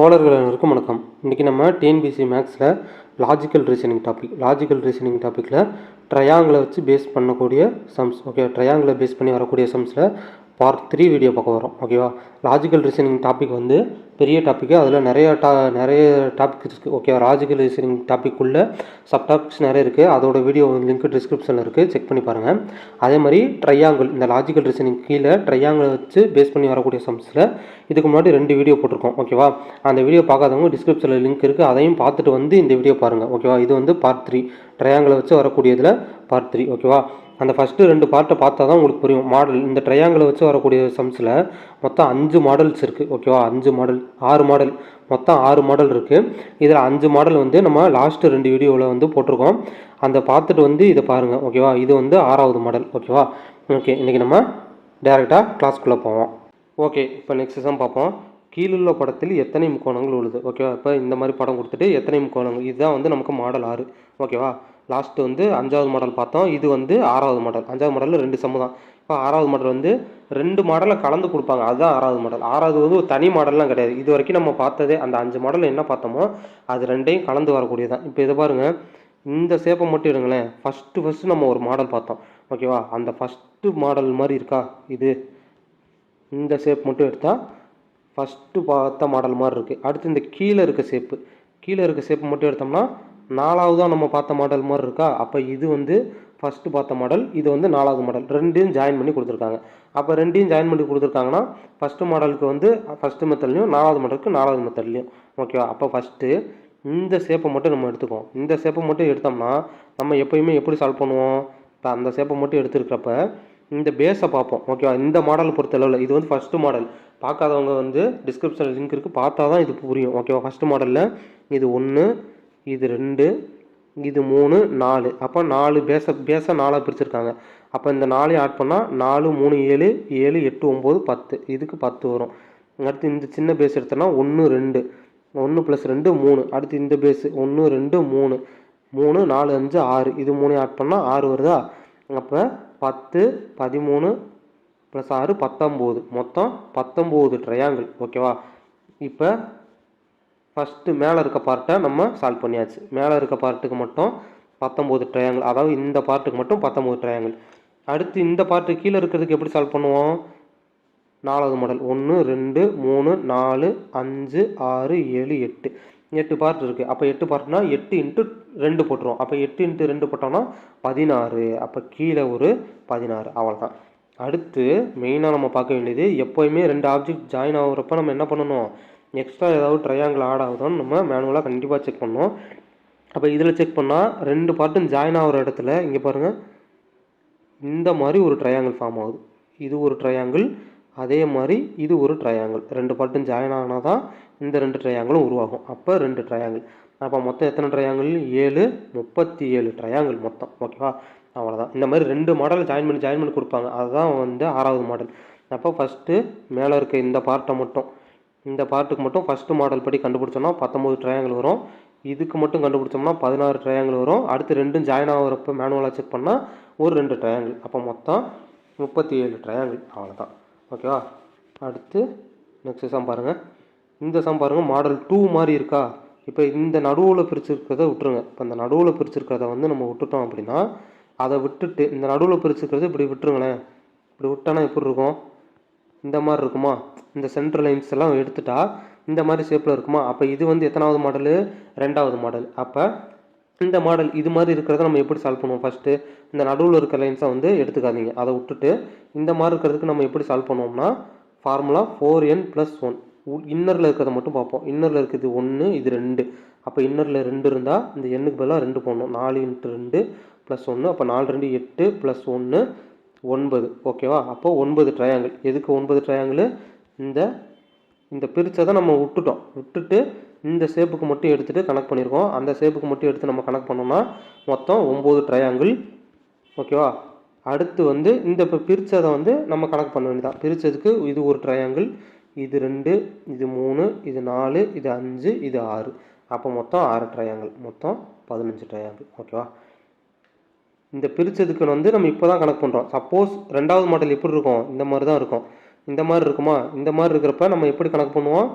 தோழர்களுக்கும் வணக்கம். இன்றைக்கி நம்ம டிஎன்பிசி மேக்ஸில் logical reasoning topic logical reasoning டாப்பிக்கில் ட்ரையாங்கிளை வச்சு பேஸ் பண்ணக்கூடிய சம்ஸ் ஓகே ட்ரையாங்கிளை பேஸ் பண்ணி வரக்கூடிய சம்ஸில் பார்ட் த்ரீ வீடியோ பார்க்க வரோம் ஓகேவா லாஜிக்கல் ரீசனிங் டாபிக் வந்து பெரிய டாப்பிக்கு அதில் நிறைய டா நிறைய டாபிக் இருக்குது ஓகேவா லாஜிக்கல் ரீசனிங் டாப்பிக்குள்ளே சப் டாபிக்ஸ் நிறைய இருக்குது அதோட வீடியோ லிங்க் டிஸ்கிரிப்ஷனில் இருக்குது செக் பண்ணி பாருங்கள் அதே மாதிரி ட்ரையாங்கிள் இந்த லாஜிக்கல் ரீசனிங் கீழே ட்ரையாங்கிளை வச்சு பேஸ் பண்ணி வரக்கூடிய சம்ஸில் இதுக்கு முன்னாடி ரெண்டு வீடியோ போட்டிருக்கோம் ஓகேவா அந்த வீடியோ பார்க்காதவங்க டிஸ்கிரிப்ஷனில் லிங்க் இருக்குது அதையும் பார்த்துட்டு வந்து இந்த வீடியோ பாருங்கள் ஓகேவா இது வந்து பார்ட் த்ரீ ட்ரையாங்கிளை வச்சு வரக்கூடியதில் பார்ட் த்ரீ ஓகேவா அந்த ஃபஸ்ட்டு ரெண்டு பார்ட்டை பார்த்தா தான் உங்களுக்கு புரியும். மாடல் இந்த ட்ரையாங்கிளை வச்சு வரக்கூடிய சம்ஸில் மொத்தம் அஞ்சு மாடல்ஸ் இருக்குது ஓகேவா அஞ்சு மாடல் ஆறு மாடல் மொத்தம் ஆறு மாடல் இருக்குது இதில் அஞ்சு மாடல் வந்து நம்ம லாஸ்ட்டு ரெண்டு வீடியோவில் வந்து போட்டிருக்கோம். அந்த பார்த்துட்டு வந்து இதை பாருங்கள் ஓகேவா இது வந்து ஆறாவது மாடல் ஓகேவா ஓகே இன்றைக்கி நம்ம டேரெக்டாக கிளாஸ்க்குள்ளே போவோம். ஓகே இப்போ நெக்ஸ்ட் சம் பார்ப்போம். கீழுள்ள படத்தில் எத்தனை முக்கோணங்கள் உள்ளது? ஓகேவா இப்போ இந்த மாதிரி படம் கொடுத்துட்டு எத்தனை முக்கோணங்கள்? இதுதான் வந்து நமக்கு மாடல் ஆறு. ஓகேவா லாஸ்ட்டு வந்து அஞ்சாவது மாடல் பார்த்தோம். இது வந்து ஆறாவது மாடல் அஞ்சாவது மாடலில் ரெண்டு சம்மு தான். இப்போ ஆறாவது மாடல் வந்து ரெண்டு மாடலை கலந்து கொடுப்பாங்க. அதுதான் ஆறாவது மாடல் ஆறாவது வந்து ஒரு தனி மாடல்லாம் கிடையாது. இது வரைக்கும் நம்ம பார்த்ததே அந்த அஞ்சு மாடல் என்ன பார்த்தோமோ அது ரெண்டையும் கலந்து வரக்கூடியதான் இப்போ இதை பாருங்கள் இந்த சேப்பை மட்டும் எடுங்களேன். ஃபஸ்ட்டு ஃபஸ்ட்டு நம்ம ஒரு மாடல் பார்த்தோம். ஓகேவா அந்த ஃபஸ்ட்டு மாடல் மாதிரி இருக்கா? இது. இந்த ஷேப் மட்டும் எடுத்தால் ஃபஸ்ட்டு பார்த்த மாடல் மாதிரி இருக்குது அடுத்து இந்த கீழே இருக்க ஷேப்பு கீழே இருக்க ஷேப்பு மட்டும் எடுத்தோம்னா நாலாவதாக நம்ம பார்த்த மாடல் மாதிரி இருக்கா? அப்போ இது வந்து ஃபஸ்ட்டு பார்த்த மாடல் இது வந்து நாலாவது மாடல் ரெண்டையும் ஜாயின் பண்ணி கொடுத்துருக்காங்க. அப்போ ரெண்டையும் ஜாயின் பண்ணி கொடுத்துருக்காங்கன்னா ஃபஸ்ட்டு மாடலுக்கு வந்து ஃபஸ்ட்டு மெத்தட்லையும் நாலாவது மாடலுக்கு நாலாவது மெத்தட்லையும் ஓகேவா அப்போ ஃபஸ்ட்டு இந்த ஷேப்பை மட்டும் நம்ம எடுத்துக்குவோம். இந்த ஷேப்பை மட்டும் எடுத்தோம்னா நம்ம எப்பயுமே எப்படி சால்வ் பண்ணுவோம்? இப்போ அந்த ஷேப்பை மட்டும் எடுத்துருக்கிறப்ப இந்த பேஸை பார்ப்போம். ஓகேவா இந்த மாடலை பொறுத்தளவில் இது வந்து ஃபஸ்ட்டு மாடல் பார்க்காதவங்க வந்து டிஸ்கிரிப்ஷனில் லிங்க் இருக்குது பார்த்தா தான் இது புரியும். ஓகேவா ஃபஸ்ட்டு மாடலில் இது ஒன்று இது ரெண்டு இது மூணு நாலு. அப்போ நாலு பேஸை பேச நாலாக பிரிச்சிருக்காங்க. அப்போ இந்த நாலையும் ஆட் பண்ணால் நாலு மூணு ஏழு ஏழு எட்டு ஒம்பது பத்து. இதுக்கு பத்து வரும். அடுத்து இந்த சின்ன பேஸ் எடுத்தோன்னா ஒன்று ரெண்டு. ஒன்று ப்ளஸ் ரெண்டு மூணு. அடுத்து இந்த பேஸு ஒன்று ரெண்டு மூணு. மூணு நாலு அஞ்சு ஆறு. இது மூணையும் ஆட் பண்ணால் ஆறு வருதா? அப்போ பத்து பதிமூணு ப்ளஸ் ஆறு பத்தொம்போது. மொத்தம் பத்தொம்போது ட்ரையாங்கிள் ஓகேவா இப்போ ஃபஸ்ட்டு மேலே இருக்க பார்ட்டை நம்ம சால்வ் பண்ணியாச்சு. மேலே இருக்க பார்ட்டுக்கு மட்டும் பத்தொம்போது ட்ரையாங்கிள் அதாவது இந்த பார்ட்டுக்கு மட்டும் பத்தொம்போது ட்ரையாங்கிள் அடுத்து இந்த பார்ட்டு கீழே இருக்கிறதுக்கு எப்படி சால்வ் பண்ணுவோம்? நாலாவது மாடல் ஒன்று ரெண்டு மூணு நாலு அஞ்சு ஆறு ஏழு எட்டு. எட்டு பார்ட் இருக்குது அப்போ எட்டு பார்ட்னா எட்டு இன்ட்டு ரெண்டு போட்டுருவோம். அப்போ எட்டு இன்ட்டு ரெண்டு போட்டோம்னா பதினாறு. அப்போ கீழே ஒரு பதினாறு. அவ்வளோதான் அடுத்து மெயினாக நம்ம பார்க்க வேண்டியது எப்போயுமே ரெண்டு ஆப்ஜெக்ட் ஜாயின் ஆகுறப்ப நம்ம என்ன பண்ணணும்? எக்ஸ்ட்ரா ஏதாவது ட்ரையாங்கிள் ஆட் ஆகுதான்னு நம்ம மேனுவலாக கண்டிப்பாக செக் பண்ணணும். அப்போ இதில் செக் பண்ணால் ரெண்டு பார்ட்டும் ஜாயின் ஆகிற இடத்துல இங்கே பாருங்கள் இந்த மாதிரி ஒரு ட்ரையாங்கிள் ஃபார்ம் ஆகுது. இது ஒரு ட்ரையாங்கிள் அதே மாதிரி இது ஒரு ட்ரையாங்கிள் ரெண்டு பார்ட்டும் ஜாயின் ஆனால் தான் இந்த ரெண்டு ட்ரையாங்கிளும் உருவாகும். அப்போ ரெண்டு ட்ரையாங்கிள் அப்போ மொத்தம் எத்தனை ட்ரையாங்கிள் ஏழு முப்பத்தி ஏழு ட்ரையாங்கிள் மொத்தம் ஓகேவா அவ்வளோதான் இந்த மாதிரி ரெண்டு மாடல் ஜாயின் பண்ணி ஜாயின் பண்ணி கொடுப்பாங்க. அதுதான் வந்து ஆறாவது மாடல் அப்போ ஃபஸ்ட்டு மேலே இருக்க இந்த பார்ட்டை மட்டும் இந்த பார்ட்டுக்கு மட்டும் ஃபஸ்ட்டு மாடல் படி கண்டுபிடிச்சோம்னா பத்தொம்போது ட்ரையாங்கிள் வரும். இதுக்கு மட்டும் கண்டுபிடிச்சோம்னா பதினாறு ட்ரையாங்கிள் வரும். அடுத்து ரெண்டும் ஜாயின் ஆகிறப்ப மேனுவலாக செக் பண்ணால் ஒரு ரெண்டு ட்ரையாங்கிள் அப்போ மொத்தம் முப்பத்தி ஏழு ட்ரையாங்கிள் அவ்வளோதான் ஓகேவா அடுத்து நெக்ஸ்ட் சம் பாருங்கள் இந்த சம் பாருங்கள் மாடல் டூ மாதிரி இருக்கா? இப்போ இந்த நடுவில் பிரிச்சிருக்கிறத விட்டுருங்க. இப்போ இந்த நடுவில் பிரிச்சிருக்கிறத வந்து நம்ம விட்டுட்டோம் அப்படின்னா அதை விட்டுட்டு இந்த நடுவில் பிரிச்சிருக்கிறது இப்படி விட்டுருங்களேன். இப்படி விட்டோன்னா எப்படி இருக்கும்? இந்த மாதிரி இருக்குமா? இந்த சென்ட்ரல் லைன்ஸ் எல்லாம் எடுத்துட்டா இந்த மாதிரி ஷேப்பில் இருக்குமா? அப்போ இது வந்து எத்தனாவது மாடலு ரெண்டாவது மாடல் அப்போ இந்த மாடல் இது மாதிரி இருக்கிறத நம்ம எப்படி சால்வ் பண்ணுவோம்? ஃபஸ்ட்டு இந்த நடுவில் இருக்க லைன்ஸை வந்து எடுத்துக்காதீங்க. அதை விட்டுட்டு இந்த மாதிரி இருக்கிறதுக்கு நம்ம எப்படி சால்வ் பண்ணுவோம்னா formula four n plus one இன்னரில் இருக்கிறத மட்டும் பார்ப்போம். இன்னரில் இருக்கிறது ஒன்று இது ரெண்டு. அப்போ இன்னரில் ரெண்டு இருந்தால் இந்த எண்ணுக்கு பதிலாக ரெண்டு போடணும். நாலு இன்ட்டு ரெண்டு ப்ளஸ் ஒன்று அப்போ நாலு ரெண்டு எட்டு ப்ளஸ் ஒன்று ஒன்பது ஓகேவா அப்போ ஒன்பது ட்ரையாங்கிள் எதுக்கு ஒன்பது ட்ரையாங்கிள் இந்த இந்த பிரித்ததை நம்ம விட்டுட்டோம். விட்டுட்டு இந்த ஷேப்புக்கு மட்டும் எடுத்துகிட்டு கனெக்ட் பண்ணியிருக்கோம் அந்த ஷேப்புக்கு மட்டும் எடுத்து நம்ம கனெக்ட் பண்ணோம்னா மொத்தம் ஒம்பது ட்ரையாங்கிள் ஓகேவா அடுத்து வந்து இந்த இப்போ பிரித்ததை வந்து நம்ம கனெக்ட் பண்ண வேண்டியதான் பிரித்ததுக்கு இது ஒரு ட்ரையாங்கிள் இது ரெண்டு இது மூணு இது நாலு இது அஞ்சு இது ஆறு. அப்போ மொத்தம் ஆறு ட்ரையாங்கிள் மொத்தம் பதினஞ்சு ட்ரையாங்கிள் ஓகேவா இந்த பிரித்ததுக்குன்னு வந்து நம்ம இப்போ தான் கணக்கு பண்ணுறோம் சப்போஸ் ரெண்டாவது மாடல் எப்படி இருக்கும்? இந்த மாதிரி தான் இருக்கும். இந்த மாதிரி இருக்குமா? இந்த மாதிரி இருக்கிறப்ப நம்ம எப்படி கணக்கு பண்ணுவோம்?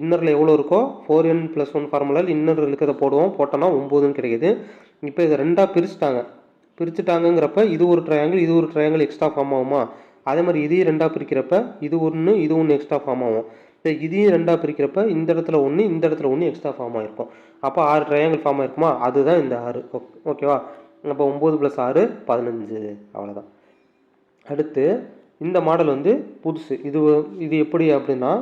இன்னரில் எவ்வளோ இருக்கோ? ஃபோர் என் ப்ளஸ் ஒன் ஃபார்முலாவில் இன்னர் இருக்கிறத போடுவோம். போட்டோன்னா ஒம்போதுன்னு கிடைக்குது. இப்போ இதை ரெண்டாக பிரிச்சுட்டாங்க. பிரிச்சுட்டாங்கங்கிறப்ப இது ஒரு ட்ரையாங்கிள் இது ஒரு ட்ரையாங்கிள் எக்ஸ்ட்ரா ஃபார்ம் ஆகுமா? அதே மாதிரி இதையும் ரெண்டாக பிரிக்கிறப்ப இது ஒன்று இது ஒன்று எக்ஸ்ட்ரா ஃபார்ம் ஆகும். இப்போ இதையும் ரெண்டாக பிரிக்கிறப்ப இந்த இடத்துல ஒன்று இந்த இடத்துல ஒன்று எக்ஸ்ட்ரா ஃபார்ம் ஆகிருக்கும் அப்போ ஆறு ட்ரையாங்கிள் ஃபார்ம் ஆயிருக்குமா? அதுதான் இந்த ஆறு. ஓகே ஓகேவா அப்போ ஒம்பது ப்ளஸ் ஆறு பதினஞ்சு. அவ்வளோதான் அடுத்து இந்த மாடல் வந்து புதுசு. இது இது எப்படி அப்படின்னா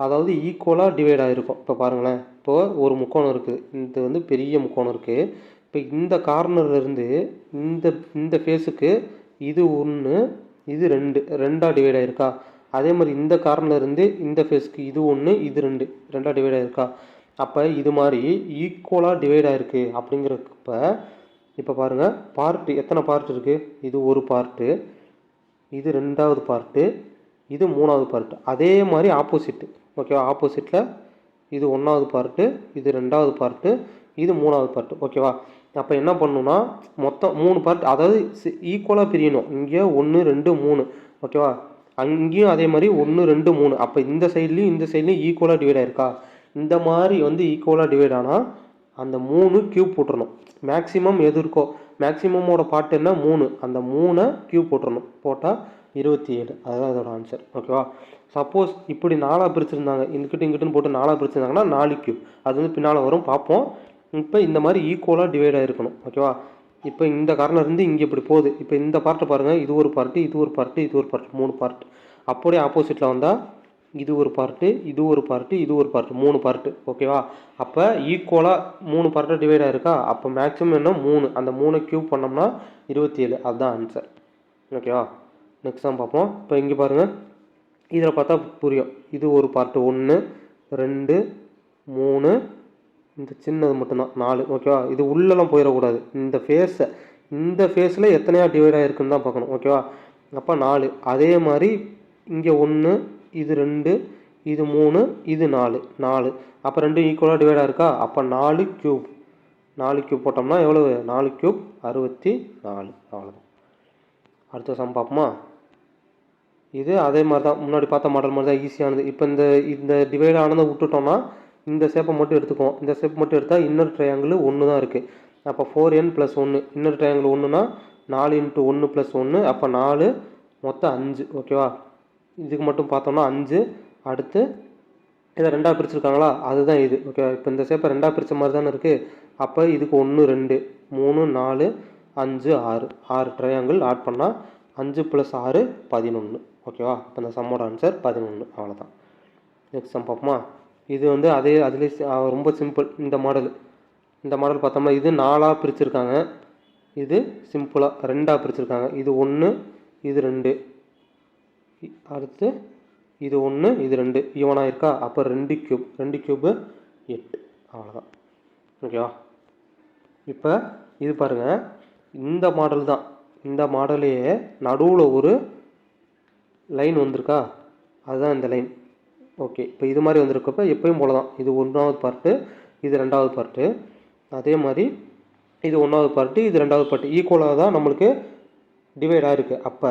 அதாவது ஈக்குவலாக டிவைட் ஆகிருக்கும் இப்போ பாருங்களேன். இப்போ ஒரு முக்கோணம் இருக்குது இது வந்து பெரிய முக்கோணம் இருக்குது இப்போ இந்த கார்னர்லேருந்து இந்த இந்த ஃபேஸுக்கு இது ஒன்று இது ரெண்டு. ரெண்டாக டிவைட் ஆகிருக்கா அதே மாதிரி இந்த கார்னர்லேருந்து இந்த ஃபேஸ்க்கு இது ஒன்று இது ரெண்டு. ரெண்டாக டிவைட் ஆகிருக்கா அப்போ இது மாதிரி ஈக்குவலாக டிவைட் ஆகிருக்கு அப்படிங்கிறப்ப இப்போ பாருங்கள் பார்ட்டு எத்தனை பார்ட் இருக்குது இது ஒரு பார்ட்டு இது ரெண்டாவது பார்ட்டு இது மூணாவது பார்ட்டு அதே மாதிரி ஆப்போசிட்டு ஓகேவா ஆப்போசிட்டில் இது ஒன்றாவது பார்ட்டு இது ரெண்டாவது பார்ட்டு இது மூணாவது பார்ட்டு ஓகேவா அப்போ என்ன பண்ணணும்னா மொத்தம் மூணு பார்ட் அதாவது ஈக்குவலாக பிரியணும். இங்கே ஒன்று ரெண்டு மூணு. ஓகேவா அங்கேயும் அதே மாதிரி ஒன்று ரெண்டு மூணு. அப்போ இந்த சைட்லேயும் இந்த சைட்லேயும் ஈக்குவலாக டிவைட் ஆயிருக்கா? இந்த மாதிரி வந்து ஈக்குவலாக டிவைட் ஆனால் அந்த மூணு கியூப் போட்டுடணும் மேக்ஸிமம் எது இருக்கோ மேக்ஸிமமோட பார்ட் என்ன? மூணு. அந்த மூணை கியூ போட்டுடணும் போட்டால் இருபத்தி ஏழு அதுதான் அதோட ஆன்சர் ஓகேவா சப்போஸ் இப்படி நாலாக பிரிச்சிருந்தாங்க. இங்கிட்டு இங்கிட்டுன்னு போட்டு நாலாக பிரிச்சிருந்தாங்கன்னா நாலு கியூ அது வந்து பின்னால் வரும். பார்ப்போம். இப்போ இந்த மாதிரி ஈக்குவலாக டிவைட் ஆகிருக்கணும் ஓகேவா இப்போ இந்த கார்னர் இருந்து இங்கே இப்படி போகுது. இப்போ இந்த பார்ட்டை பாருங்கள் இது ஒரு பார்ட்டு இது ஒரு பார்ட்டு இது ஒரு பார்ட் மூணு பார்ட் அப்படியே ஆப்போசிட்டில் வந்தால் இது ஒரு பார்ட்டு இது ஒரு பார்ட்டு இது ஒரு பார்ட்டு மூணு பார்ட்டு ஓகேவா அப்போ ஈக்குவலாக மூணு பார்ட்டு டிவைட் ஆகிருக்கா அப்போ மேக்ஸிமம் என்ன? மூணு. அந்த மூணு க்யூப் பண்ணோம்னா இருபத்தி ஏழு அதுதான் ஆன்சர் ஓகேவா நெக்ஸ்ட் தான் பார்ப்போம். இப்போ இங்கே பாருங்கள் இதில் பார்த்தா புரியும். இது ஒரு பார்ட்டு ஒன்று ரெண்டு மூணு. இந்த சின்னது மட்டும்தான். நாலு. ஓகேவா இது உள்ளெல்லாம் போயிடக்கூடாது இந்த ஃபேஸை இந்த ஃபேஸில் எத்தனையாக டிவைட் ஆகிருக்குன்னு தான் பார்க்கணும். ஓகேவா அப்போ நாலு. அதே மாதிரி இங்கே ஒன்று இது ரெண்டு இது மூணு இது நாலு. நாலு. அப்போ ரெண்டும் ஈக்குவலாக டிவைடாக இருக்கா அப்போ நாலு க்யூப் நாலு க்யூப் போட்டோம்னா எவ்வளவு? நாலு க்யூப் அறுபத்தி நாலு. அவ்வளோதான் அடுத்த சம் பார்ப்போமா? இது அதே மாதிரி தான் முன்னாடி பார்த்த மாடல் மாதிரி தான் ஈஸியானது இப்போ இந்த இந்த டிவைட் ஆனதை விட்டுட்டோம்னா இந்த ஷேப்பை மட்டும் எடுத்துக்குவோம். இந்த ஷேப் மட்டும் எடுத்தால் இன்னர் ட்ரையாங்கிள் ஒன்று தான் இருக்குது அப்போ ஃபோர் என் ப்ளஸ் ஒன்று இன்னர் ட்ரையாங்கிள் ஒன்றுனா நாலு இன்ட்டு ஒன்று ப்ளஸ் ஒன்று அப்போ நாலு மொத்தம் அஞ்சு. ஓகேவா இதுக்கு மட்டும் பார்த்தோம்னா அஞ்சு அடுத்து இதை ரெண்டாக பிரிச்சிருக்காங்களா? அதுதான் இது. ஓகே இப்போ இந்த சேப்பை ரெண்டாக பிரித்த மாதிரி தானே இருக்குது அப்போ இதுக்கு ஒன்று ரெண்டு மூணு நாலு அஞ்சு ஆறு. ஆறு ட்ரையாங்கிள் ஆட் பண்ணால் அஞ்சு ப்ளஸ் ஆறு பதினொன்று ஓகேவா இப்போ இந்த சம்மோட ஆன்சர் பதினொன்று அவ்வளோதான் நெக்ஸ்ட் சம் பார்ப்போமா? இது வந்து அதே அதுலேயே ரொம்ப சிம்பிள் இந்த மாடல் இந்த மாடல் பார்த்தோம்னா இது நாலாக பிரிச்சிருக்காங்க. இது சிம்பிளாக ரெண்டாக பிரிச்சிருக்காங்க. இது ஒன்று இது ரெண்டு. அடுத்து இது ஒன்று இது ரெண்டு. ஈவனாக இருக்கா? அப்போ ரெண்டு க்யூப் ரெண்டு க்யூப்பு எட்டு. அவ்வளோதான் ஓகேவா இப்போ இது பாருங்கள் இந்த மாடல் தான். இந்த மாடலையே நடுவில் ஒரு லைன் வந்திருக்கா? அதுதான் இந்த லைன் ஓகே இப்போ இது மாதிரி வந்திருக்கப்ப எப்பயும் போல தான் இது ஒன்றாவது பார்ட்டு இது ரெண்டாவது பார்ட்டு அதே மாதிரி இது ஒன்றாவது பார்ட்டு இது ரெண்டாவது பார்ட்டு ஈக்குவலாக தான் நம்மளுக்கு டிவைட் ஆகிருக்கு அப்போ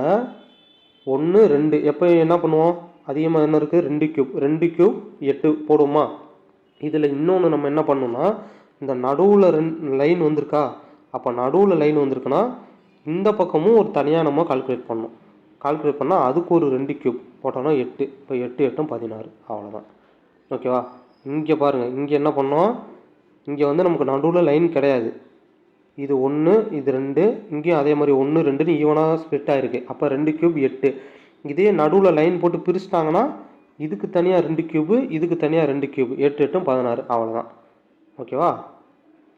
ஒன்று ரெண்டு. எப்போ என்ன பண்ணுவோம்? அதிகமாக என்ன இருக்குது ரெண்டு கியூப் ரெண்டு கியூப் எட்டு போடுவோமா? இதில் இன்னொன்று நம்ம என்ன பண்ணோம்னா இந்த நடுவில் ரெண் லைன் வந்திருக்கா? அப்போ நடுவில் லைன் வந்திருக்குன்னா இந்த பக்கமும் ஒரு தனியாக நம்ம கால்குலேட் பண்ணோம் கால்குலேட் பண்ணால் அதுக்கு ஒரு ரெண்டு கியூப் போட்டோம்னா எட்டு. இப்போ எட்டு எட்டும் பதினாறு. அவ்வளோதான் ஓகேவா இங்கே பாருங்கள் இங்கே என்ன பண்ணோம்? இங்கே வந்து நமக்கு நடுவில் லைன் கிடையாது. இது ஒன்று இது ரெண்டு. இங்கேயும் அதே மாதிரி ஒன்று ரெண்டுன்னு ஈவனாக ஸ்ப்ளிட் ஆகிருக்கு அப்போ ரெண்டு கியூப் எட்டு. இதே நடுவில் லைன் போட்டு பிரிச்சிட்டாங்கன்னா இதுக்கு தனியாக ரெண்டு கியூபு இதுக்கு தனியாக ரெண்டு கியூப் எட்டு எட்டும் பதினாறு. அவ்வளோதான் ஓகேவா?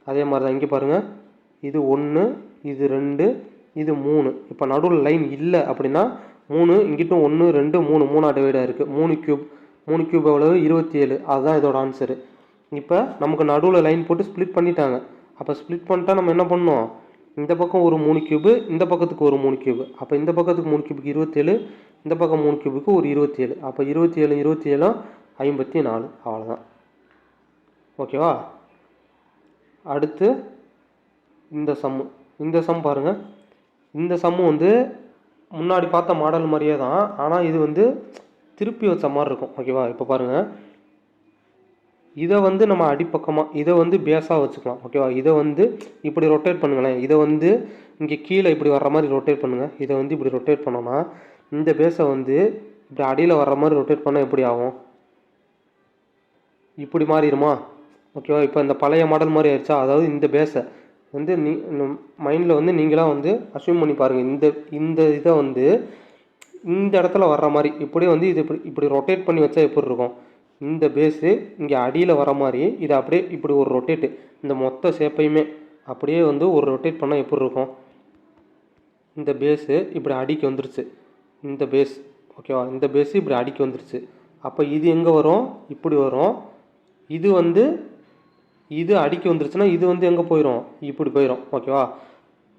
அதே மாதிரி தான் இங்கே பாருங்கள் இது ஒன்று இது ரெண்டு இது மூணு. இப்போ நடுவில் லைன் இல்லை அப்படின்னா மூணு இங்கிட்டும் ஒன்று ரெண்டு மூணு. மூணாக டிவைடாக இருக்குது மூணு கியூப் மூணு கியூப் எவ்வளவு? இருபத்தி ஏழு. அதுதான் இதோட ஆன்சரு இப்போ நமக்கு நடுவில் லைன் போட்டு ஸ்ப்ளிட் பண்ணிட்டாங்க. அப்போ ஸ்ப்ளிட் பண்ணிட்டா நம்ம என்ன பண்ணோம்? இந்த பக்கம் ஒரு மூணு கியூபு இந்த பக்கத்துக்கு ஒரு மூணு கியூபு அப்போ இந்த பக்கத்துக்கு மூணு கியூபுக்கு இருபத்தேழு இந்த பக்கம் மூணு கியூபுக்கு ஒரு இருபத்தி ஏழு அப்போ இருபத்தி ஏழு இருபத்தி ஏழும் ஐம்பத்தி நாலு. அவ்வளோதான் ஓகேவா? அடுத்து இந்த சம்மு இந்த சம் பாருங்கள் இந்த சம்மு வந்து முன்னாடி பார்த்த மாடல் மாதிரியே தான். ஆனால் இது வந்து திருப்பி வச்ச மாதிரி இருக்கும். ஓகேவா? இப்போ பாருங்கள் இதை வந்து நம்ம அடிப்பக்கமாக இதை வந்து பேஸாக வச்சுக்கலாம் ஓகேவா இதை வந்து இப்படி ரொட்டேட் பண்ணுங்களேன். இதை வந்து இங்கே கீழே இப்படி வர்ற மாதிரி ரொட்டேட் பண்ணுங்கள் இதை வந்து இப்படி ரொட்டேட் பண்ணோன்னா இந்த பேஸை வந்து இப்படி அடியில் வர்ற மாதிரி ரொட்டேட் பண்ணால் எப்படி ஆகும்? இப்படி மாறிடுமா? ஓகேவா இப்போ இந்த பழைய மாடல் மாதிரி ஆயிடுச்சா? அதாவது இந்த பேஸை வந்து நீ மைண்டில் வந்து நீங்களாக வந்து அசியூம் பண்ணி பாருங்கள் இந்த இந்த இதை வந்து இந்த இடத்துல வர்ற மாதிரி இப்படியே வந்து இது இப்படி இப்படி ரொட்டேட் பண்ணி வச்சா எப்படி இருக்கும்? இந்த பேஸு இங்கே அடியில் வர மாதிரி இது அப்படியே இப்படி ஒரு ரொட்டேட்டு இந்த மொத்த சேப்பையுமே அப்படியே வந்து ஒரு ரொட்டேட் பண்ணால் எப்படி இருக்கும்? இந்த பேஸு இப்படி அடிக்கு வந்துருச்சு. இந்த பேஸ் ஓகேவா இந்த பேஸு இப்படி அடிக்கு வந்துருச்சு. அப்போ இது எங்கே வரும்? இப்படி வரும். இது வந்து இது அடிக்கு வந்துருச்சுன்னா இது வந்து எங்கே போயிடும் இப்படி போயிடும் ஓகேவா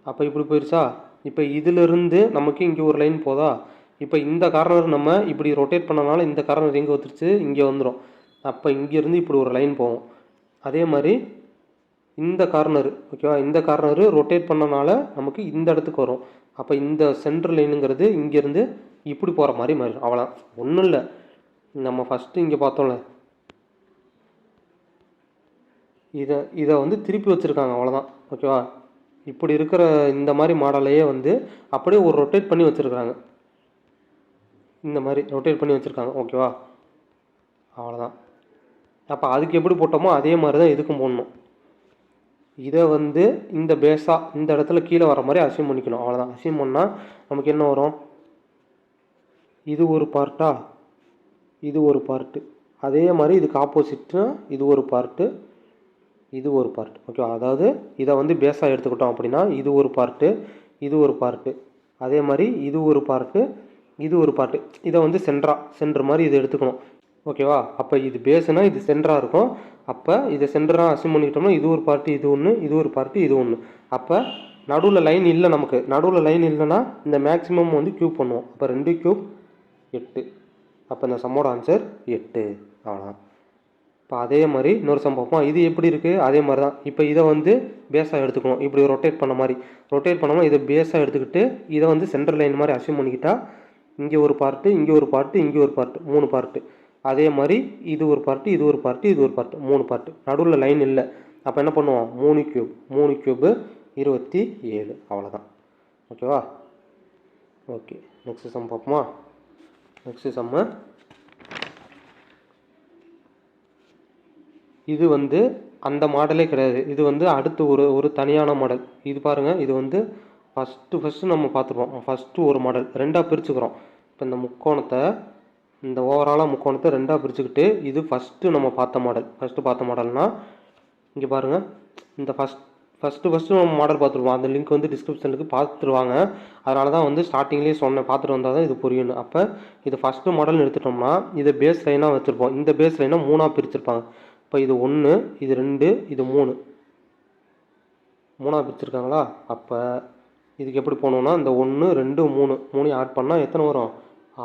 அப்போ இப்படி போயிடுச்சா இப்போ இதிலிருந்து நமக்கு இங்கே ஒரு லைன் போதா? இப்போ இந்த கார்னர் நம்ம இப்படி ரொட்டேட் பண்ணனால இந்த கார்னர் எங்கே வந்துருச்சு இங்கே வந்துடும் அப்போ இங்கேருந்து இப்படி ஒரு லைன் போகும். அதே மாதிரி இந்த கார்னர் ஓகேவா இந்த கார்னரு ரொட்டேட் பண்ணனால நமக்கு இந்த இடத்துக்கு வரும். அப்போ இந்த சென்ட்ரல் லைனுங்கிறது இங்கேருந்து இப்படி போகிற மாதிரி மாறிடும். அவ்வளோ ஒன்றும் இல்லை. நம்ம ஃபஸ்ட்டு இங்கே பார்த்தோம்ல. இதை இதை வந்து திருப்பி வச்சுருக்காங்க. அவ்வளோதான் ஓகேவா இப்படி இருக்கிற இந்த மாதிரி மாடலையே வந்து அப்படியே ஒரு ரொட்டேட் பண்ணி வச்சுருக்காங்க இந்த மாதிரி ரொட்டேட் பண்ணி வச்சுருக்காங்க. ஓகேவா அவ்வளோதான் அப்போ அதுக்கு எப்படி போட்டோமோ அதே மாதிரி தான் இதுக்கும் போடணும். இதை வந்து இந்த பேஸாக இந்த இடத்துல கீழே வர மாதிரி அசியம் பண்ணிக்கணும். அவ்வளோதான் அசியம் பண்ணால் நமக்கு என்ன வரும்? இது ஒரு பார்ட்டா இது ஒரு பார்ட்டு அதே மாதிரி இதுக்கு ஆப்போசிட்னா இது ஒரு பார்ட்டு இது ஒரு பார்ட் ஓகேவா அதாவது இதை வந்து பேஸாக எடுத்துக்கிட்டோம் அப்படின்னா இது ஒரு பார்ட்டு இது ஒரு பார்ட்டு அதே மாதிரி இது ஒரு பார்ட்டு இது ஒரு பார்ட்டு இதை வந்து சென்ட்ரா சென்ட்ரு மாதிரி இதை எடுத்துக்கணும். ஓகேவா அப்போ இது பேஸுனா இது சென்டராக இருக்கும். அப்போ இதை சென்டராக அசிம் பண்ணிக்கிட்டோம்னா இது ஒரு பார்ட்டு இது ஒன்று இது ஒரு பார்ட்டு இது ஒன்று அப்போ நடுவில் லைன் இல்லை நமக்கு. நடுவில் லைன் இல்லைன்னா இந்த மேக்ஸிமம் வந்து க்யூப் பண்ணுவோம். அப்போ ரெண்டு க்யூப் எட்டு. அப்போ இந்த சம்மோட ஆன்சர் எட்டு. அவ்வளோதான் இப்போ அதே மாதிரி இன்னொரு சம் பார்ப்போம். இது எப்படி இருக்குது அதே மாதிரி தான். இப்போ இதை வந்து பேஸாக எடுத்துக்கணும். இப்படி ரொட்டேட் பண்ண மாதிரி. ரொட்டேட் பண்ணாமல் இதை பேஸாக எடுத்துக்கிட்டு இதை வந்து சென்ட்ரல் லைன் மாதிரி அசியூம் பண்ணிக்கிட்டா இங்கே ஒரு பார்ட்டு இங்கே ஒரு பார்ட்டு இங்கே ஒரு பார்ட்டு மூணு பார்ட்டு அதே மாதிரி இது ஒரு பார்ட்டு இது ஒரு பார்ட்டு இது ஒரு பார்ட்டு மூணு பார்ட்டு நடுவில் லைன் இல்லை. அப்போ என்ன பண்ணுவோம்? மூணு க்யூப் மூணு க்யூபு இருபத்தி ஏழு. அவ்வளோதான் ஓகேவா ஓகே நெக்ஸ்ட் சம் பார்ப்போமா? நெக்ஸ்ட் சம்மு இது வந்து அந்த மாடலே கிடையாது. இது வந்து அடுத்து ஒரு ஒரு தனியான மாடல் இது பாருங்கள் இது வந்து ஃபஸ்ட்டு ஃபஸ்ட்டு நம்ம பார்த்துருப்போம். ஃபஸ்ட்டு ஒரு மாடல் ரெண்டாக பிரிச்சுக்கிறோம். இப்போ இந்த முக்கோணத்தை இந்த ஓவராலாக முக்கோணத்தை ரெண்டாக பிரிச்சுக்கிட்டு இது ஃபஸ்ட்டு நம்ம பார்த்த மாடல் ஃபஸ்ட்டு பார்த்த மாடல்னால் இங்கே பாருங்கள் இந்த ஃபஸ்ட் ஃபஸ்ட்டு ஃபஸ்ட்டு நம்ம மாடல் பார்த்துருவோம். அந்த லிங்க் வந்து டிஸ்கிரிப்ஷனுக்கு பார்த்துருவாங்க. அதனால தான் வந்து ஸ்டார்டிங்லேயே சொன்னேன். பார்த்துட்டு வந்தால் தான் இது புரியும் அப்போ இது ஃபஸ்ட்டு மாடல்னு எடுத்துட்டோம்னா இதை பேஸ் லைனாக வச்சுருப்போம். இந்த பேஸ் லைனாக மூணாக பிரிச்சிருப்பாங்க. இப்போ இது ஒன்று இது ரெண்டு இது மூணு. மூணாக பிரிச்சிருக்காங்களா? அப்போ இதுக்கு எப்படி போகணுன்னா இந்த ஒன்று ரெண்டு மூணு மூணையும் ஆட் பண்ணால் எத்தனை வரும்?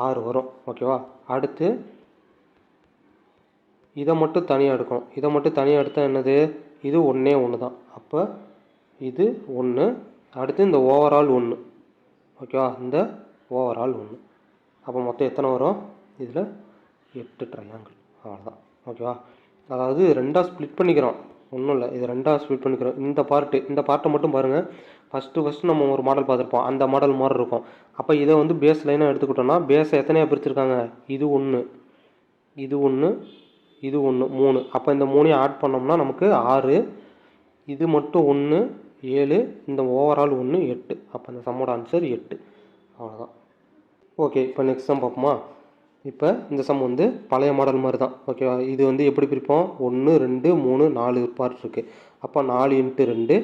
ஆறு வரும். ஓகேவா அடுத்து இதை மட்டும் தனியாக எடுக்கணும். இதை மட்டும் தனியாக எடுத்தால் என்னது? இது ஒன்றே ஒன்று தான் அப்போ இது ஒன்று அடுத்து இந்த ஓவரால் ஒன்று ஓகேவா இந்த ஓவரால் ஒன்று அப்போ மொத்தம் எத்தனை வரும்? இதில் எட்டு ட்ரையாங்கிள் அவ்வளோதான் ஓகேவா அதாவது ரெண்டாக ஸ்ப்ளிட் பண்ணிக்கிறோம். ஒன்றும் இல்லை. இது ரெண்டாக ஸ்ப்ளிட் பண்ணிக்கிறோம். இந்த பார்ட்டு இந்த பார்ட்டை மட்டும் பாருங்கள் ஃபஸ்ட்டு ஃபஸ்ட்டு நம்ம ஒரு மாடல் பார்த்துருப்போம். அந்த மாடல் மாதிரி இருக்கும். அப்போ இதை வந்து பேஸ் லைனாக எடுத்துக்கிட்டோம்னா பேஸை எத்தனையாக பிரிச்சுருக்காங்க? இது ஒன்று இது ஒன்று இது ஒன்று மூணு. அப்போ இந்த மூணையும் ஆட் பண்ணோம்னா நமக்கு ஆறு இது மட்டும் ஒன்று ஏழு இந்த ஓவரால் ஒன்று எட்டு. அப்போ இந்த சம்மோட ஆன்சர் எட்டு. அவ்வளோதான் ஓகே இப்போ நெக்ஸ்ட் சம் பார்ப்போமா? இப்போ இந்த சம் வந்து பழைய மாடல் மாதிரி தான். ஓகேவா இது வந்து எப்படி பிரிப்போம்? ஒன்று ரெண்டு மூணு நாலு பார்ட் இருக்குது அப்போ நாலு இன்ட்டு ரெண்டு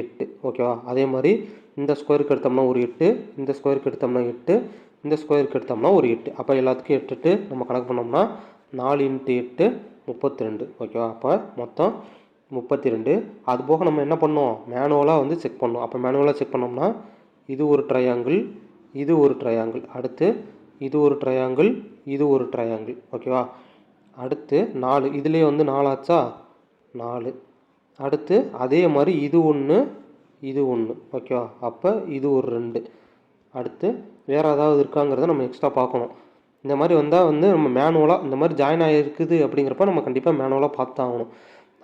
எட்டு ஓகேவா அதே மாதிரி இந்த ஸ்கொயருக்கு எடுத்தோம்னா ஒரு எட்டு இந்த ஸ்கொயருக்கு எடுத்தோம்னா எட்டு இந்த ஸ்கொயருக்கு எடுத்தோம்னா ஒரு எட்டு. அப்போ எல்லாத்துக்கும் எட்டுட்டு நம்ம கணக்கு பண்ணோம்னா நாலு இன்ட்டு எட்டு முப்பத்தி ரெண்டு ஓகேவா அப்போ மொத்தம் முப்பத்தி ரெண்டு அது போக நம்ம என்ன பண்ணோம் மேனுவலாக வந்து செக் பண்ணோம் அப்போ மேனுவலாக செக் பண்ணோம்னா இது ஒரு ட்ரையாங்கிள் இது ஒரு ட்ரையாங்கிள் அடுத்து இது ஒரு ட்ரையாங்கிள் இது ஒரு ட்ரையாங்கிள் ஓகேவா அடுத்து நாலு. இதுலேயே வந்து நாலாச்சா? நாலு. அடுத்து அதே மாதிரி இது ஒன்று இது ஒன்று ஓகேவா அப்போ இது ஒரு ரெண்டு. அடுத்து வேறு ஏதாவது இருக்காங்கிறத நம்ம எக்ஸ்ட்ரா பார்க்கணும். இந்த மாதிரி வந்தால் வந்து நம்ம மேனுவலாக இந்த மாதிரி ஜாயின் ஆகிருக்குது அப்படிங்கிறப்ப நம்ம கண்டிப்பாக மேனுவலாக பார்த்து ஆகணும்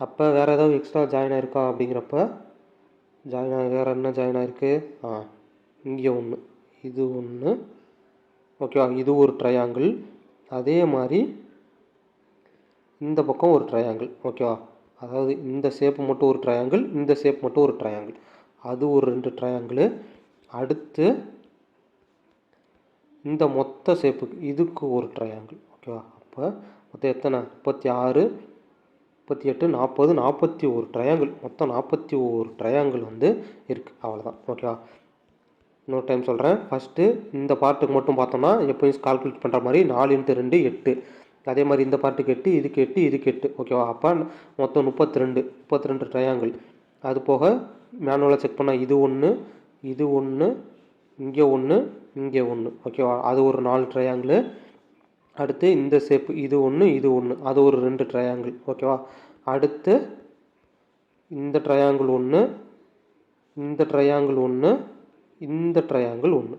அப்போ வேறு ஏதாவது எக்ஸ்ட்ரா ஜாயின் ஆயிருக்கா அப்படிங்கிறப்ப ஜாயின் ஆகி வேறு என்ன ஜாயின் ஆயிருக்கு? ஆ இங்கே ஒன்று இது ஒன்று ஓகேவா இது ஒரு ட்ரையாங்கிள் அதே மாதிரி இந்த பக்கம் ஒரு ட்ரையாங்கிள் ஓகேவா அதாவது இந்த ஷேப்பு மட்டும் ஒரு ட்ரையாங்கிள் இந்த ஷேப் மட்டும் ஒரு ட்ரையாங்கிள் அது ஒரு ரெண்டு ட்ரையாங்கிள் அடுத்து இந்த மொத்த ஷேப்புக்கு இதுக்கு ஒரு ட்ரையாங்கிள் ஓகேவா அப்போ மொத்தம் எத்தனை? முப்பத்தி ஆறு முப்பத்தி எட்டு நாற்பது நாற்பத்தி ஒரு ட்ரையாங்கிள் மொத்தம் நாற்பத்தி ஒரு ட்ரையாங்கிள் வந்து இருக்குது அவ்வளோதான் ஓகேவா இன்னொரு டைம் சொல்கிறேன் ஃபஸ்ட்டு இந்த பார்ட்டுக்கு மட்டும் பார்த்தோம்னா எப்போயும் கால்குலேட் பண்ணுற மாதிரி நாலு இன்ட்டு ரெண்டு எட்டு. அதே மாதிரி இந்த பார்ட்டுக்கு எட்டு இதுக்கு எட்டு இதுக்கு எட்டு ஓகேவா அப்போ மொத்தம் முப்பத்தி ரெண்டு முப்பத்தி ரெண்டு ட்ரையாங்கிள் அது போக மேனுவலாக செக் பண்ணால் இது ஒன்று இது ஒன்று இங்கே ஒன்று இங்கே ஒன்று ஓகேவா அது ஒரு நாலு ட்ரையாங்கிள் அடுத்து இந்த ஷேப்பு இது ஒன்று இது ஒன்று அது ஒரு ரெண்டு ட்ரையாங்கிள் ஓகேவா அடுத்து இந்த ட்ரையாங்கிள் ஒன்று இந்த ட்ரையாங்கிள் ஒன்று இந்த ட்ரையாங்கிள் ஒன்று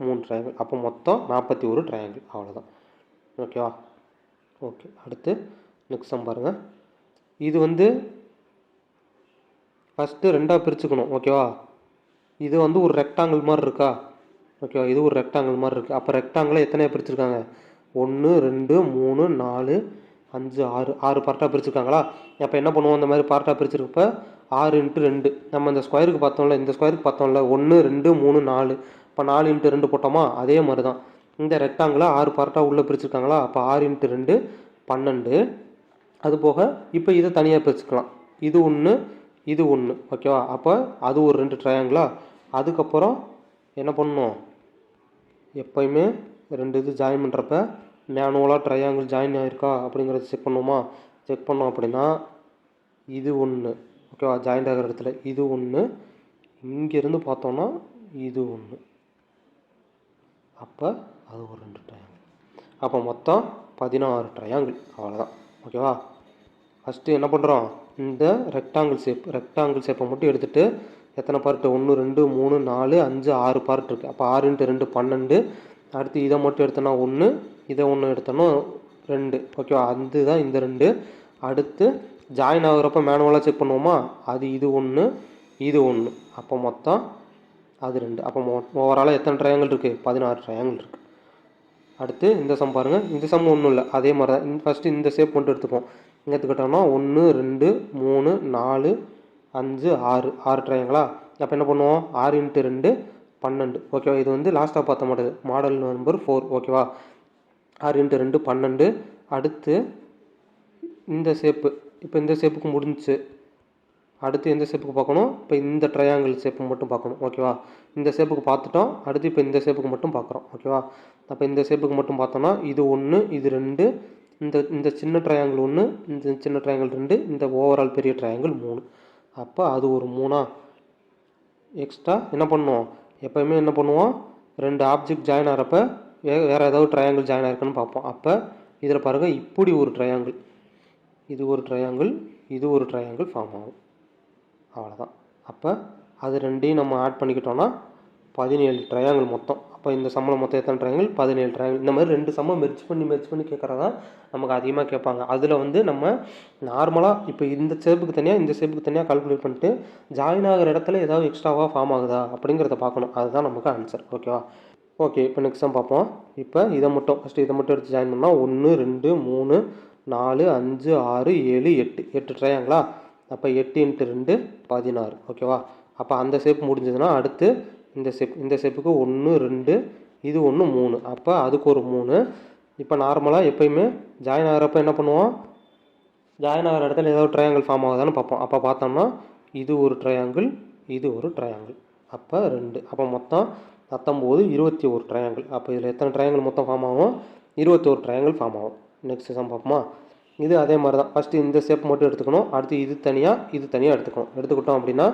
மூணு ட்ரையாங்கிள் அப்போ மொத்தம் நாற்பத்தி ஒரு ட்ரையாங்கிள் அவ்வளோதான் ஓகேவா ஓகே அடுத்து நெக்ஸ்ட் சம் பாருங்கள் இது வந்து ஃபஸ்ட்டு ரெண்டாக பிரிச்சுக்கணும் ஓகேவா இது வந்து ஒரு ரெக்டாங்கிள் மாதிரி இருக்கா? ஓகேவா இது ஒரு ரெக்டாங்கிள் மாதிரி இருக்குது அப்போ ரெக்டாங்கிளை எத்தனையாக பிரிச்சுருக்காங்க? ஒன்று ரெண்டு மூணு நாலு அஞ்சு ஆறு ஆறு பார்ட்டாக பிரிச்சுருக்காங்களா? அப்போ என்ன பண்ணுவோம்? அந்த மாதிரி பார்ட்டாக பிரிச்சிருக்கப்ப ஆறு இன்ட்டு ரெண்டு. நம்ம இந்த ஸ்கொயருக்கு பார்த்தோம்ல இந்த ஸ்கொயருக்கு பார்த்தோம்ல ஒன்று ரெண்டு மூணு நாலு. இப்போ நாலு இன்ட்டு ரெண்டு போட்டோமா? அதே மாதிரி தான் இந்த ரெக்டாங்கிளை ஆறு பார்ட்டாக உள்ளே பிரிச்சுருக்காங்களா? அப்போ ஆறு இன்ட்டு ரெண்டு பன்னெண்டு. அது போக இப்போ இதை தனியாக பிரிச்சுக்கலாம். இது ஒன்று இது ஒன்று ஓகேவா அப்போ அது ஒரு ரெண்டு ட்ரையாங்கிளா அதுக்கப்புறம் என்ன பண்ணணும் எப்போயுமே ரெண்டு இது ஜாயின் பண்ணுறப்ப மேனுவலாக ட்ரையாங்கிள் ஜாயின் ஆகிருக்கா அப்படிங்கிறத செக் பண்ணுவோமா? செக் பண்ணோம் அப்படின்னா இது ஒன்று ஓகேவா ஜாயின் ஆகிற இடத்துல இது ஒன்று இங்கேருந்து பார்த்தோன்னா இது ஒன்று அப்போ அது ஒரு ரெண்டு ட்ரையாங்கிள் அப்போ மொத்தம் பதினாறு ட்ரையாங்கிள் அவ்வளோதான் ஓகேவா ஃபஸ்ட்டு என்ன பண்ணுறோம் இந்த ரெக்டாங்கிள் ஷேப் ரெக்டாங்கிள் ஷேப்பை மட்டும் எடுத்துகிட்டு எத்தனை பார்ட்டு ஒன்று ரெண்டு மூணு நாலு அஞ்சு ஆறு பார்ட் இருக்குது அப்போ ஆறு இன்ட்டு ரெண்டு பன்னெண்டு. அடுத்து இதை மட்டும் எடுத்தோன்னா ஒன்று இதை ஒன்று எடுத்தோன்னா ரெண்டு. ஓகேவா அது தான் இந்த ரெண்டு. அடுத்து ஜாயின் ஆகுறப்ப மேனுவலாக செக் பண்ணுவோமா? அது இது ஒன்று இது ஒன்று அப்போ மொத்தம் அது ரெண்டு. அப்போ மொ ஓவராலாக எத்தனை ட்ரையாங்கிள் இருக்குது பதினாறு ட்ரையாங்கிள் இருக்குது அடுத்து இந்த சம் பாருங்கள் இந்த சம் ஒன்றும் இல்லை. அதே மாதிரி தான் ஃபஸ்ட்டு இந்த ஷேப் மட்டும் எடுத்துப்போம். இங்கே எடுத்துக்கிட்டோம்னா ஒன்று ரெண்டு மூணு நாலு அஞ்சு ஆறு. ஆறு ட்ரையாங்களா அப்போ என்ன பண்ணுவோம்? ஆறு இன்ட்டு ரெண்டு பன்னெண்டு. ஓகேவா இது வந்து லாஸ்ட்டாக பார்த்த மாட்டேது மாடல் நம்பர் ஃபோர் ஓகேவா ஆறு இன்ட்டு ரெண்டு பன்னெண்டு. அடுத்து இந்த ஷேப்பு இப்போ இந்த ஷேப்புக்கு முடிஞ்சிச்சு. அடுத்து எந்த ஷேப்புக்கு பார்க்கணும்? இப்போ இந்த ட்ரையாங்கிள் ஷேப்பு மட்டும் பார்க்கணும். ஓகேவா இந்த ஷேப்புக்கு பார்த்துட்டோம். அடுத்து இப்போ இந்த ஷேப்புக்கு மட்டும் பார்க்குறோம். ஓகேவா அப்போ இந்த ஷேப்புக்கு மட்டும் பார்த்தோன்னா இது ஒன்று இது ரெண்டு இந்த இந்த சின்ன ட்ரையாங்கிள் ஒன்று இந்த சின்ன ட்ரையாங்கிள் ரெண்டு இந்த ஓவரால் பெரிய ட்ரையாங்கிள் மூணு. அப்போ அது ஒரு மூணாக எக்ஸ்ட்ரா என்ன பண்ணுவோம்? எப்போயுமே என்ன பண்ணுவோம்? ரெண்டு ஆப்ஜெக்ட் ஜாயின் ஆகிறப்ப வே வேறு ஏதாவது ட்ரையாங்கிள் ஜாயின் ஆயிருக்குன்னு பார்ப்போம். அப்போ இதில் பாருங்கள் இப்படி ஒரு ட்ரையாங்கிள் இது ஒரு ட்ரையாங்கிள் இது ஒரு ட்ரையாங்கிள் ஃபார்ம் ஆகும். அவ்வளோதான் அப்போ அது ரெண்டையும் நம்ம ஆட் பண்ணிக்கிட்டோன்னா பதினேழு ட்ரையாங்கிள் மொத்தம். அப்போ இந்த சம்பளம் மொத்தம் எத்தனை ட்ரையாங்கிள் பதினேழு ட்ரையாங்கிள் இந்த மாதிரி ரெண்டு சம்பளம் மெர்ச் பண்ணி மெர்ச் பண்ணி கேட்குறதா நமக்கு அதிகமாக கேட்பாங்க. அதில் வந்து நம்ம நார்மலாக இப்போ இந்த சேப்புக்கு தனியாக இந்த சேப்புக்கு தனியாக கால்குலேட் பண்ணிட்டு ஜாயின் ஆகிற இடத்துல ஏதாவது எக்ஸ்ட்ராவாக ஃபார்ம் ஆகுதா அப்படிங்கிறத பார்க்கணும். அதுதான் நமக்கு ஆன்சர் ஓகேவா ஓகே இப்போ நெக்ஸ்ட் தான் பார்ப்போம். இப்போ இதை மட்டும் ஃபஸ்ட்டு இதை மட்டும் எடுத்து ஜாயின் பண்ணால் ஒன்று ரெண்டு மூணு நாலு அஞ்சு ஆறு ஏழு எட்டு. எட்டு ட்ரையாங்களா அப்போ எட்டு இன்ட்டு ரெண்டு பதினாறு ஓகேவா அப்போ அந்த ஷேப் முடிஞ்சதுன்னா அடுத்து இந்த ஷேப் இந்த ஷேப்புக்கு ஒன்று ரெண்டு இது ஒன்று மூணு. அப்போ அதுக்கு ஒரு மூணு. இப்போ நார்மலாக எப்போயுமே ஜாயின் ஆகிறப்ப என்ன பண்ணுவோம்? ஜாயின் ஆகிற இடத்துல ஏதாவது ட்ரையாங்கிள் ஃபார்ம் ஆகுதான்னு பார்ப்போம். அப்போ பார்த்தோம்னா இது ஒரு ட்ரையாங்கிள் இது ஒரு ட்ரையாங்கிள் அப்போ ரெண்டு. அப்போ மொத்தம் பத்தொம்போது இருபத்தி ஒரு ட்ரையாங்கிள் அப்போ இதில் எத்தனை ட்ரையாங்கிள் மொத்தம் ஃபார்ம் ஆகும்? இருபத்தி ஒரு ட்ரையாங்கிள் ஃபார்ம் ஆகும். நெக்ஸ்ட் சம் பார்ப்போமா? இது அதே மாதிரி தான். ஃபஸ்ட்டு இந்த ஷேப் மட்டும் எடுத்துக்கணும். அடுத்து இது தனியாக இது தனியாக எடுத்துக்கணும். எடுத்துக்கிட்டோம் அப்படின்னா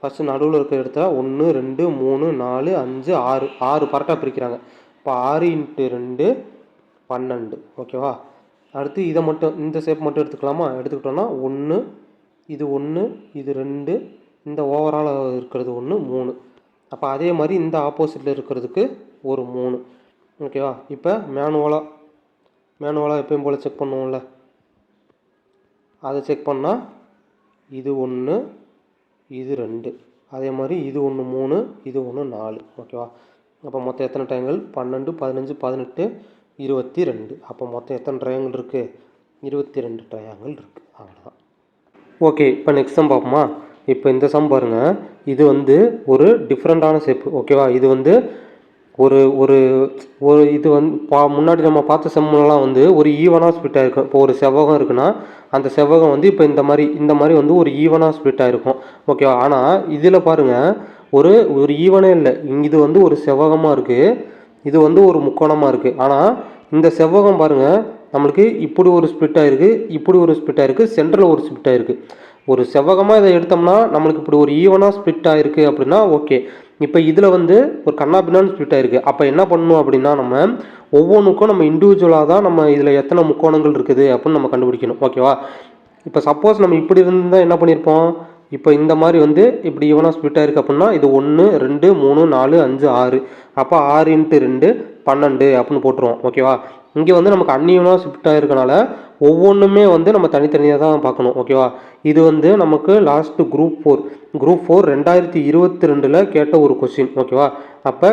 ஃபஸ்ட்டு நடுவில் இருக்க இடத்துல ஒன்று ரெண்டு மூணு நாலு அஞ்சு ஆறு. ஆறு பரட்டாக பிரிக்கிறாங்க. இப்போ ஆறு இன்ட்டு ரெண்டு பன்னெண்டு. ஓகேவா அடுத்து இதை மட்டும் இந்த ஷேப் மட்டும் எடுத்துக்கலாமா? எடுத்துக்கிட்டோன்னா ஒன்று இது ஒன்று இது ரெண்டு. இந்த ஓவராலாக இருக்கிறது ஒன்று மூணு. அப்போ அதே மாதிரி இந்த ஆப்போசிட்டில் இருக்கிறதுக்கு ஒரு மூணு. ஓகேவா இப்போ மேனுவலாக மேனுவலாக எப்பயும் போல் செக் பண்ணுவோம்ல. அதை செக் பண்ணால் இது ஒன்று இது ரெண்டு. அதே மாதிரி இது ஒன்று மூணு இது ஒன்று நாலு. ஓகேவா அப்போ மொத்தம் எத்தனை ட்ரையாங்கிள் பன்னெண்டு பதினஞ்சு பதினெட்டு இருபத்தி ரெண்டு. அப்போ மொத்தம் எத்தனை ட்ரையாங்கிள் இருக்குது இருபத்தி ரெண்டு ட்ரையாங்கிள் இருக்குது அவ்வளோதான் ஓகே இப்போ நெக்ஸ்ட் சம் பார்ப்போமா? இப்போ இந்த சம் பாருங்கள் இது வந்து ஒரு டிஃப்ரெண்ட்டான ஷேப்பு ஓகேவா இது வந்து ஒரு ஒரு ஒரு இது வந்து பா முன்னாடி நம்ம பார்த்த செம்முலலாம் வந்து ஒரு ஈவனாக ஸ்ப்ளிட் ஆகிருக்கும் இப்போ ஒரு செவ்வகம் இருக்குன்னா அந்த செவ்வகம் வந்து இப்போ இந்த மாதிரி இந்த மாதிரி வந்து ஒரு ஈவனாக ஸ்ப்ளிட் ஆகிருக்கும் ஓகேவா? ஆனால் இதில் பாருங்கள் ஒரு ஒரு ஈவனே இல்லை. இது வந்து ஒரு செவ்வகமாக இருக்குது இது வந்து ஒரு முக்கோணமாக இருக்குது ஆனால் இந்த செவ்வகம் பாருங்கள் நம்மளுக்கு இப்படி ஒரு ஸ்ப்ளிட் ஆயிருக்கு இப்படி ஒரு ஸ்ப்ளிட் ஆயிருக்கு சென்டரில் ஒரு ஸ்ப்ளிட் ஆயிருக்கு. ஒரு செவ்வகமாக இதை எடுத்தோம்னா நம்மளுக்கு இப்படி ஒரு ஈவனாக ஸ்ப்ளிட் ஆயிருக்கு அப்படின்னா ஓகே. இப்போ இதில் வந்து ஒரு கண்ணாபின்னான்னு ஸ்ப்ளிட் ஆயிருக்கு அப்போ என்ன பண்ணணும் அப்படின்னா நம்ம ஒவ்வொன்றுக்கும் நம்ம இண்டிவிஜுவலாக தான் நம்ம இதில் எத்தனை முக்கோணங்கள் இருக்குது அப்படின்னு நம்ம கண்டுபிடிக்கணும். ஓகேவா இப்போ சப்போஸ் நம்ம இப்படி இருந்தால் என்ன பண்ணியிருப்போம் இப்போ இந்த மாதிரி வந்து இப்படி இவனா ஸ்ப்ளிட் ஆயிருக்கு அப்படின்னா இது ஒன்று ரெண்டு மூணு நாலு அஞ்சு ஆறு. அப்போ ஆறு இன்ட்டு ரெண்டு பன்னெண்டு அப்படின்னு போட்டுருவோம். ஓகேவா இங்கே வந்து நமக்கு அன்னியூனாக ஷிஃப்ட் ஆகிருக்கனால ஒவ்வொன்றுமே வந்து நம்ம தனித்தனியாக தான் பார்க்கணும் ஓகேவா இது வந்து நமக்கு last group four group four ரெண்டாயிரத்தி இருபத்தி ரெண்டில் கேட்ட ஒரு கொஸ்டின் ஓகேவா அப்போ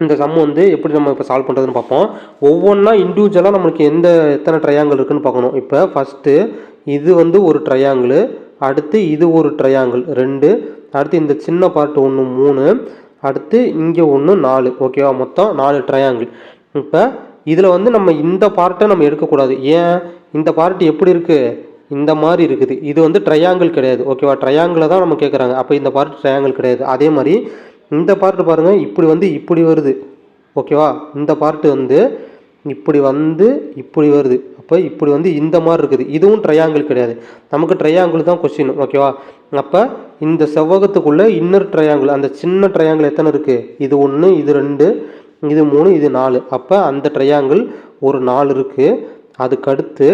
இந்த சம் வந்து எப்படி நம்ம இப்போ சால்வ் பண்ணுறதுன்னு பார்ப்போம். ஒவ்வொன்றா இண்டிவிஜுவலாக நம்மளுக்கு எந்த எத்தனை ட்ரையாங்கிள் இருக்குதுன்னு பார்க்கணும். இப்போ ஃபஸ்ட்டு இது வந்து ஒரு ட்ரையாங்கிள் அடுத்து இது ஒரு ட்ரையாங்கிள் ரெண்டு அடுத்து இந்த சின்ன பார்ட் ஒன்று மூணு அடுத்து இங்கே ஒன்று நாலு ஓகேவா மொத்தம் நாலு ட்ரையாங்கிள் இப்போ இதில் வந்து நம்ம இந்த பார்ட்டை நம்ம எடுக்கக்கூடாது. ஏன்? இந்த பார்ட் எப்படி இருக்குது இந்த மாதிரி இருக்குது. இது வந்து ட்ரையாங்கிள் கிடையாது. ஓகேவா ட்ரையாங்கிளை தான் நம்ம கேட்குறாங்க அப்போ இந்த பார்ட் ட்ரையாங்கிள் கிடையாது. அதே மாதிரி இந்த பார்ட் பாருங்கள் இப்படி வந்து இப்படி வருது. ஓகேவா இந்த பார்ட்டு வந்து இப்படி வந்து இப்படி வருது. அப்போ இப்படி வந்து இந்த மாதிரி இருக்குது. இதுவும் ட்ரையாங்கிள் கிடையாது. நமக்கு ட்ரையாங்கிள் தான் கொஸ்டின் ஓகேவா அப்போ இந்த செவ்வகத்துக்குள்ளே இன்னர் ட்ரையாங்கிள் அந்த சின்ன ட்ரையாங்கிள் எத்தனை இருக்குது இது ஒன்று இது ரெண்டு இது மூணு இது நாலு. அப்போ அந்த ட்ரையாங்கிள் ஒரு நாலு இருக்குது அதுக்கடுத்து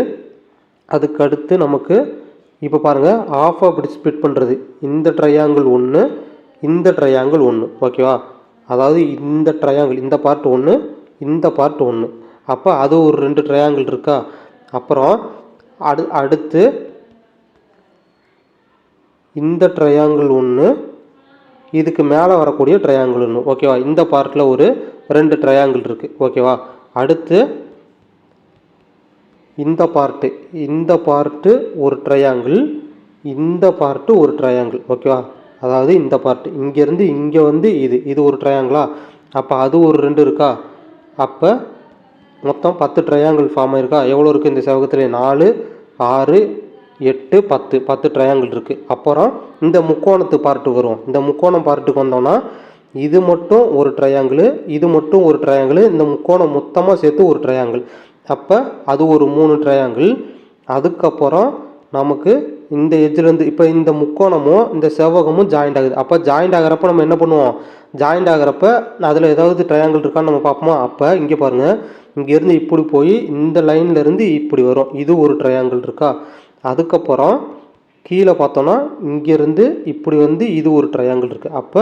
அதுக்கடுத்து நமக்கு இப்போ பாருங்கள் ஆஃப் அப்படி ஸ்ப்ளிட் பண்ணுறது இந்த ட்ரையாங்கிள் ஒன்று இந்த ட்ரையாங்கிள் ஒன்று ஓகேவா அதாவது இந்த ட்ரையாங்கிள் இந்த பார்ட் ஒன்று இந்த பார்ட் ஒன்று அப்போ அது ஒரு ரெண்டு ட்ரையாங்கிள் இருக்கா? அப்புறம் அடு அடுத்து இந்த ட்ரையாங்கிள் ஒன்று இதுக்கு மேலே வரக்கூடிய ட்ரையாங்கிள் ஒன்று ஓகேவா இந்த பார்ட்டில் ஒரு ரெண்டு ட்ரையாங்கிள் இருக்குது ஓகேவா அடுத்து இந்த பார்ட்டு இந்த பார்ட்டு ஒரு ட்ரையாங்கிள் இந்த பார்ட்டு ஒரு ட்ரையாங்கிள் ஓகேவா அதாவது இந்த பார்ட்டு இங்கேருந்து இங்கே வந்து இது இது ஒரு ட்ரையாங்கிளா அப்போ அது ஒரு ரெண்டு இருக்கா? அப்போ மொத்தம் பத்து ட்ரையாங்கிள் ஃபார்ம் ஆயிருக்கா? எவ்வளோ இருக்குது இந்த செவகத்தில்? நாலு ஆறு எட்டு பத்து. பத்து ட்ரையாங்கிள் இருக்குது அப்புறம் இந்த முக்கோணத்து பார்ட்டு வரும். இந்த முக்கோணம் பார்ட்டுக்கு வந்தோன்னா இது மட்டும் ஒரு ட்ரையாங்கிள் இது மட்டும் ஒரு ட்ரையாங்கிள் இந்த முக்கோணம் மொத்தமாக சேர்த்து ஒரு ட்ரையாங்கிள் அப்போ அது ஒரு மூணு ட்ரையாங்கிள் அதுக்கப்புறம் நமக்கு இந்த எஜ்ஜிலேருந்து இப்போ இந்த முக்கோணமும் இந்த செவ்வகமும் ஜாயிண்ட் ஆகுது. அப்போ ஜாயிண்ட் ஆகிறப்ப நம்ம என்ன பண்ணுவோம்? ஜாயிண்ட் ஆகிறப்ப அதில் ஏதாவது ட்ரையாங்கிள் இருக்கான்னு நம்ம பார்ப்போமா? அப்போ இங்கே பாருங்கள் இங்கேருந்து இப்படி போய் இந்த லைன்லேருந்து இப்படி வரும். இது ஒரு ட்ரையாங்கிள் இருக்கா? அதுக்கப்புறம் கீழே பார்த்தோன்னா இங்கேருந்து இப்படி வந்து இது ஒரு ட்ரையாங்கிள் இருக்குது அப்போ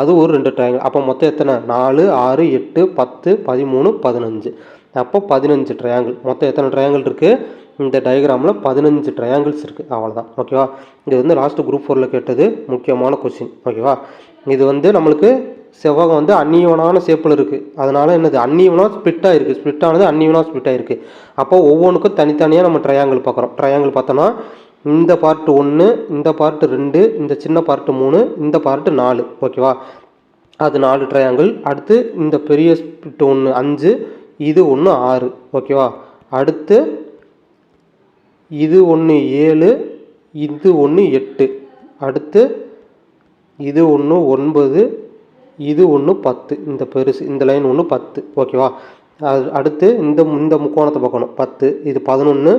அது ஒரு ரெண்டு ட்ரையாங்கிள் அப்போ மொத்தம் எத்தனை? நாலு ஆறு எட்டு பத்து பதிமூணு பதினஞ்சு. அப்போ பதினஞ்சு ட்ரையாங்கிள் மொத்தம் எத்தனை ட்ரையாங்கிள் இருக்குது இந்த டயக்ராமில் பதினஞ்சு ட்ரையாங்கிள்ஸ் இருக்குது அவ்வளோதான் ஓகேவா இது வந்து லாஸ்ட்டு குரூப் ஃபோரில் கேட்டது முக்கியமான கொஸ்டின் ஓகேவா இது வந்து நம்மளுக்கு செவ்வகம் வந்து அந்நியவனான ஷேப்பில் இருக்குது அதனால் என்னது? அந்நியவனாக ஸ்பிட் ஆகிருக்கு ஸ்பிட் ஆனது அந்நியவனாக ஸ்பிட் ஆகிருக்கு அப்போ ஒவ்வொன்றுக்கும் தனித்தனியாக நம்ம ட்ரையாங்கிள் பார்க்குறோம். ட்ரையாங்கிள் பார்த்தோன்னா இந்த பார்ட்டு ஒன்று இந்த பார்ட்டு ரெண்டு இந்த சின்ன பார்ட்டு மூணு இந்த பார்ட்டு நாலு. ஓகேவா அது நாலு ட்ரையாங்கிள் அடுத்து இந்த பெரிய ஸ்பிட் ஒன்று அஞ்சு இது ஒன்று ஆறு. ஓகேவா அடுத்து இது ஒன்று ஏழு இது ஒன்று எட்டு. அடுத்து இது ஒன்று ஒன்பது இது ஒன்று பத்து. இந்த பெருசு இந்த லைன் ஒன்று பத்து. ஓகேவா அது அடுத்து இந்த இந்த முக்கோணத்தை பார்க்கணும். பத்து இது பதினொன்று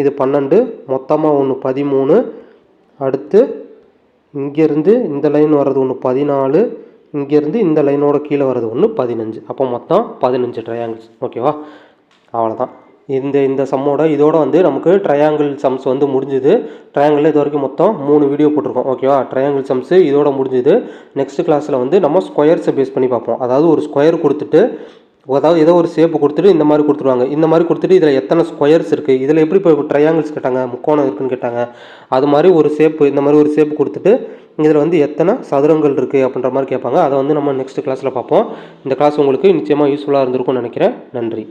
இது பன்னெண்டு மொத்தமாக ஒன்று பதிமூணு. அடுத்து இங்கேருந்து இந்த லைன் வர்றது ஒன்று பதினாலு இங்கேருந்து இந்த லைனோட கீழே வர்றது ஒன்று பதினஞ்சு. அப்போ மொத்தம் பதினஞ்சு ட்ரையாங்கிள்ஸ் ஓகேவா அவ்வளோதான் இந்த இந்த சம்மோட இதோட வந்து நமக்கு ட்ரையாங்கிள் சம்ஸ் வந்து முடிஞ்சுது. ட்ரையாங்கிளில் இது வரைக்கும் மொத்தம் மூணு வீடியோ போட்டிருக்கோம். ஓகேவா ட்ரையாங்கிள் சம்ஸு இதோட முடிஞ்சுது. நெக்ஸ்ட் கிளாஸில் வந்து நம்ம ஸ்கொயர்ஸை பேஸ் பண்ணி பார்ப்போம். அதாவது ஒரு ஸ்கொயர் கொடுத்துட்டு அதாவது ஏதோ ஒரு ஷேப்பு கொடுத்துட்டு இந்த மாதிரி கொடுத்துருவாங்க. இந்த மாதிரி கொடுத்துட்டு இதில் எத்தனை ஸ்கொயர்ஸ் இருக்குது இதில் எப்படி இப்போ ட்ரையாங்கிள்ஸ் கேட்டாங்க? முக்கோணம் இருக்குன்னு கேட்டாங்க. அது மாதிரி ஒரு ஷேப்பு இந்த மாதிரி ஒரு ஷேப்பு கொடுத்துட்டு இதில் வந்து எத்தனை சதுரங்கள் இருக்குது அப்படின்ற மாதிரி கேட்பாங்க. அதை வந்து நம்ம நெக்ஸ்ட் கிளாஸில் பார்ப்போம். இந்த கிளாஸ் உங்களுக்கு நிச்சயமாக யூஸ்ஃபுல்லாக இருந்திருக்கும்னு நினைக்கிறேன். நன்றி.